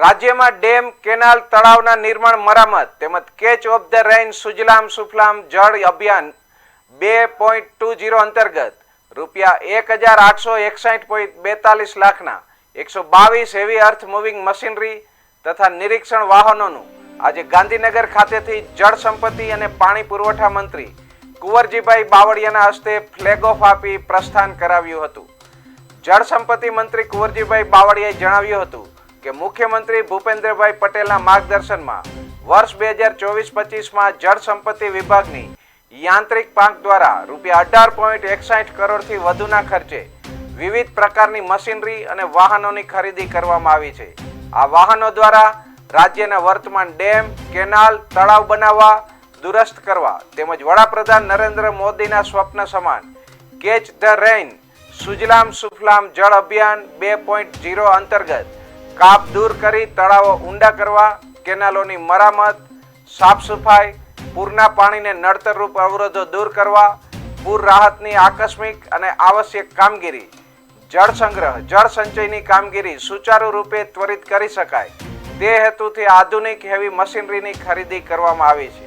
રાજ્યમાં dam, canal તળાવના નિર્માણ મરામત તેમજ catch of the rain Sujalam Sufalam જળ અભિયાન બે પોઈન્ટ ટુ જીરો અંતર્ગત રૂપિયા એક હજાર આઠસો એકસાઠ પોઈન્ટ બેતાલીસ લાખના એકસો બાવીસ હેવી અર્થ મૂવિંગ મશીનરી તથા નિરીક્ષણ વાહનોનું આજે ગાંધીનગર ખાતેથી જળ સંપત્તિ અને પાણી પુરવઠા મંત્રી કુંવરજીભાઈ બાવળિયાના હસ્તે ફ્લેગ ઓફ આપી પ્રસ્થાન કરાવ્યું હતું. જળ સંપત્તિ મંત્રી કુંવરજીભાઈ બાવળિયાએ જણાવ્યું હતું કે મુખ્યમંત્રી ભૂપેન્દ્રભાઈ પટેલના માર્ગદર્શનમાં વર્ષ બે હજાર ચોવીસ પચીસમાં જળ સંપત્તિ વિભાગની યાંત્રિક પાંખ દ્વારા રૂપિયા અઢાર પોઈન્ટ એકસાઠ કરોડથી વધુના ખર્ચે વિવિધ પ્રકારની મશીનરી અને વાહનોની ખરીદી કરવામાં આવી છે. આ વાહનો દ્વારા રાજ્યના વર્તમાન ડેમ, કેનાલ, તળાવ બનાવવા, દુરસ્ત કરવા તેમજ વડાપ્રધાન નરેન્દ્ર મોદીના સ્વપ્ન સમાન catch the rain, Sujalam Sufalam જળ અભિયાન બે પોઈન્ટ જીરો અંતર્ગત કાપ દૂર કરી તળાવો ઊંડા કરવા, કેનાલોની મરામત, સાફ સફાઈ, પૂરના પાણીને નડતરરૂપ અવરોધો દૂર કરવા, પૂર રાહતની આકસ્મિક અને આવશ્યક કામગીરી, જળ સંગ્રહ, જળ સંચયની કામગીરી સુચારુ રૂપે ત્વરિત કરી શકાય. તે હેતુથી આધુનિક હેવી મશીનરીની ખરીદી કરવામાં આવી છે.